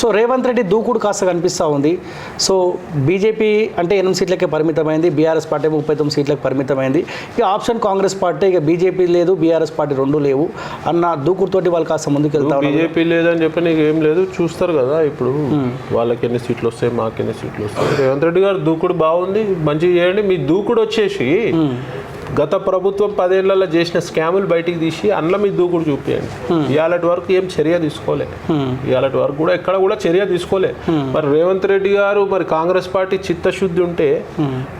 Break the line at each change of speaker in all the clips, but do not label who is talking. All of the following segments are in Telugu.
సో రేవంత్ రెడ్డి దూకుడు కాస్త కనిపిస్తూ ఉంది. సో బీజేపీ అంటే ఎనిమిది సీట్లకే పరిమితమైంది బీఆర్ఎస్ పార్టీ ముప్పై తొమ్మిది సీట్లకు పరిమితమైంది. ఇక ఆప్షన్ కాంగ్రెస్ పార్టీ ఇక బీజేపీ లేదు బీఆర్ఎస్ పార్టీ రెండు లేవు అన్న దూకుడుతోటి వాళ్ళు కాస్త ముందుకు వెళ్తా ఉన్నారు.
బీజేపీ లేదని చెప్పి నీకు ఏం లేదు చూస్తారు కదా ఇప్పుడు. వాళ్ళకి ఎన్ని సీట్లు వస్తాయి మాకు ఎన్ని సీట్లు వస్తాయి. రేవంత్ రెడ్డి గారు దూకుడు బాగుంది మంచిగా చేయండి. మీ దూకుడు వచ్చేసి గత ప్రభుత్వం పదేళ్ళలో చేసిన స్కాములు బయటికి తీసి అందులో మీ దూకుడు చూపించండి. ఇవాళటి వరకు ఏం చర్య తీసుకోలే. ఇవాళటి వరకు కూడా ఎక్కడ కూడా చర్య తీసుకోలే. మరి రేవంత్ రెడ్డి గారు మరి కాంగ్రెస్ పార్టీ చిత్తశుద్ధి ఉంటే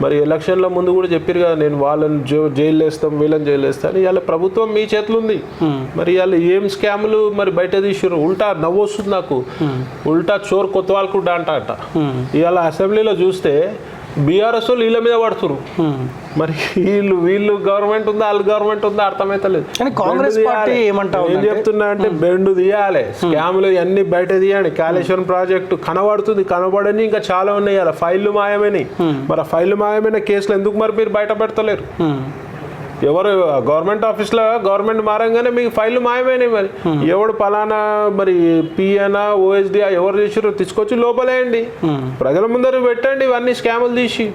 మరి ఎలక్షన్ల ముందు కూడా చెప్పారు కదా నేను వాళ్ళని జైలు వేస్తాం వీళ్ళని జైలు వేస్తాను. ఇవాళ ప్రభుత్వం మీ చేతులు ఉంది. మరి ఇవాళ ఏం స్కాములు మరి బయట తీసిర్రు? ఉల్టా నవ్వు వస్తుంది నాకు ఉల్టా చోర్ కొత్త వాళ్ళకు డాంట అంట ఇవాళ అసెంబ్లీలో చూస్తే బీఆర్ఎస్ వాళ్ళు వీళ్ళ మీద పడుతురు మరి వీళ్ళు వీళ్ళు గవర్నమెంట్ ఉందా వాళ్ళు గవర్నమెంట్ ఉందా అర్థమైతలేదు.
కానీ కాంగ్రెస్ పార్టీ
తీయాలి.
ఏమంటా
ఏం చెప్తున్నా అంటే బెండు తీయాలి. స్కాములు అన్ని బయట తీయండి. కాళేశ్వరం ప్రాజెక్టు కనబడుతుంది కనబడని ఇంకా చాలా ఉన్నాయి అలా. ఫైళ్ళు మాయమైనవి మరి ఆ ఫైళ్ళు మాయమైన కేసులు ఎందుకు మరి మీరు బయట పెడతలేరు? ఎవరు గవర్నమెంట్ ఆఫీస్లో గవర్నమెంట్ మారంగానే మీకు ఫైళ్ళు మాయమైనాయి మరి. ఎవడు పలానా మరి పిఎనా ఓఎస్డి ఎవరు చేసారో తీసుకొచ్చి లోపలేయండి. ప్రజల ముందర పెట్టండి ఇవన్నీ స్కాములు తీసి.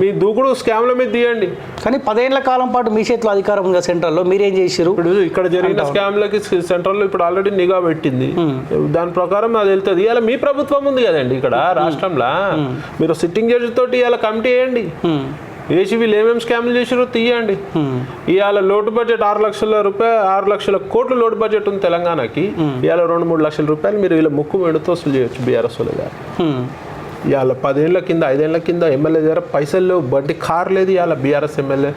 మీ దూకుడు స్కాముల మీద తీయండి.
కానీ పదేళ్ళ కాలం పాటు మీ చేతిలో అధికారం ఉంది సెంట్రల్లో? మీరేం చేసిరు
ఇప్పుడు ఇక్కడ జరిగిన స్కామ్లకి సెంట్రల్లో ఇప్పుడు ఆల్రెడీ నిఘా పెట్టింది. దాని ప్రకారం అది వెళ్తుంది. ఇవాళ మీ ప్రభుత్వం ఉంది కదండి ఇక్కడ రాష్ట్రంలో. మీరు సిట్టింగ్ జడ్జి తోటి ఇవాళ కమిటీ వేయండి. వేసి వీళ్ళు ఏమేమి స్కామ్లు చేసారో తీయండి. ఇవాళ లోటు బడ్జెట్ ఆరు లక్షల రూపాయలు ఆరు లక్షల కోట్ల లోటు బడ్జెట్ ఉంది తెలంగాణకి. ఇవాళ రెండు మూడు లక్షల రూపాయలు మీరు వీళ్ళ ముక్కు వెడుతూ వసూలు చేయొచ్చు బీఆర్ఎస్ వాళ్ళు గారు. ఇవాళ పదేళ్ళ కింద ఐదేళ్ళ కింద ఎమ్మెల్యే దగ్గర పైసలు లేవు. బండి కార్ లేదు ఇవాళ బీఆర్ఎస్ ఎమ్మెల్యే.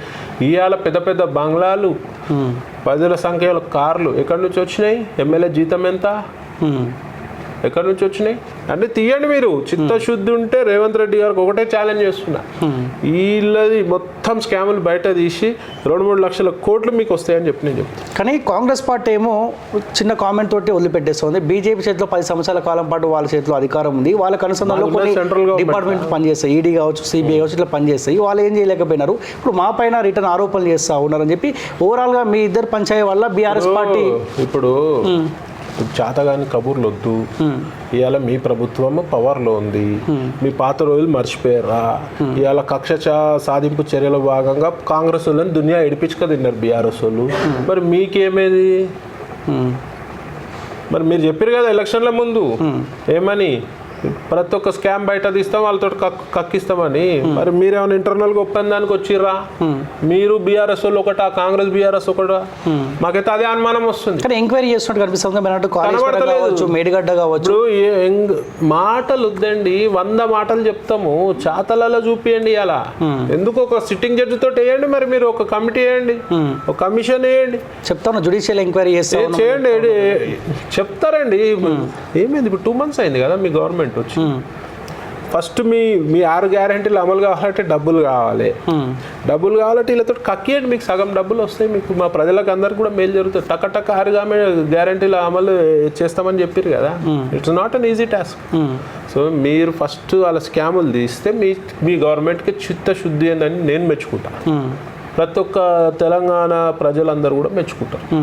ఇవాళ పెద్ద పెద్ద బంగ్లాలు పదుల సంఖ్యలో కార్లు ఎక్కడి నుంచి వచ్చినాయి? ఎమ్మెల్యే జీతం ఎంత. ఎక్కడి నుంచి వచ్చినాయి? అన్ని తీయండి మీరు. చిత్తశుద్ధి ఉంటే రేవంత్ రెడ్డి గారికి ఒకటే ఛాలెంజ్ చేస్తున్నా. వీళ్ళది మొత్తం స్కాములు బయట తీసి రెండు మూడు లక్షల కోట్లు మీకు వస్తాయని చెప్పి నేను చెప్తాను
కానీ కాంగ్రెస్ పార్టీ ఏమో చిన్న కామెంట్ తోటి వదిలిపెట్టేస్తుంది బీజేపీ చేతిలో పది సంవత్సరాల కాలం పాటు వాళ్ళ చేతిలో అధికారం ఉంది. వాళ్ళకి అనుసంధానంలో
government.
డిపార్ట్మెంట్ పనిచేస్తాయి. ఈడీ కావచ్చు సిబిఐ కావచ్చు ఇట్లా పనిచేస్తాయి. వాళ్ళు ఏం చేయలేకపోయినారు. ఇప్పుడు మా పైన రిటర్న్ ఆరోపణలు చేస్తా ఉన్నారని చెప్పి ఓవరాల్గా మీ ఇద్దరు పంచాయతీ వల్ల బీఆర్ఎస్ పార్టీ
ఇప్పుడు చాతగాని కబుర్లు వద్దు ఇవాళ మీ ప్రభుత్వం పవర్లో ఉంది. మీ పాత రోజులు మర్చిపోయారా? ఇవాళ కక్ష సాధింపు చర్యల భాగంగా కాంగ్రెస్ వాళ్ళని దునియా ఇడిపించుక తిన్నారు బీఆర్ఎస్ వాళ్ళు. మరి మీకేమేది. మరి మీరు చెప్పారు కదా ఎలక్షన్ల ముందు. ఏమని? ప్రతి ఒక్క స్కామ్ బయట తీస్తాం వాళ్ళతో కక్- కక్కిస్తామని. మరి మీరేమైనా ఇంటర్నల్గా ఒప్పందానికి వచ్చిర్రా? మీరు బీఆర్ఎస్ వాళ్ళు ఒకటా కాంగ్రెస్ బీఆర్ఎస్ ఒకటా? మాకైతే అదే అనుమానం వస్తుంది.
కానీ ఎంక్వైరీ చేస్తున్నట్టు కనిపిస్తుంది మేడిగడ్డ కావచ్చు.
మాటలు వద్దండి వంద మాటలు చెప్తాము. చాతలలో చూపియండి అలా ఎందుకు ఒక సిట్టింగ్ జడ్జి తోటి వేయండి మరి మీరు ఒక కమిటీ వేయండి. ఒక కమిషన్ వేయండి.
చెప్తాను జుడిషియల్ ఎంక్వైరీ చేస్తా.
చేయండి చెప్తారండి. ఏమైంది ఇప్పుడు టూ మంత్స్ అయింది కదా మీ గవర్నమెంట్ వచ్చి ఫస్ట్ మీ మీ ఆరు గ్యారంటీలు అమలు కావాలంటే డబ్బులు కావాలి. డబ్బులు కావాలంటే వీళ్ళతో కక్కియండి మీకు సగం డబ్బులు వస్తాయి. మీకు మా ప్రజలకు అందరికి కూడా మేలు జరుగుతుంది. టక్క టక్క ఆరుగా గ్యారంటీలు అమలు చేస్తామని చెప్పారు కదా. It's not an easy task. So మీరు ఫస్ట్ వాళ్ళ స్కాములు తీస్తే మీ మీ గవర్నమెంట్కి చిత్తశుద్ధి అని నేను మెచ్చుకుంటా.
హ్మ్.
ప్రతి ఒక్క తెలంగాణ ప్రజలందరూ కూడా మెచ్చుకుంటారు.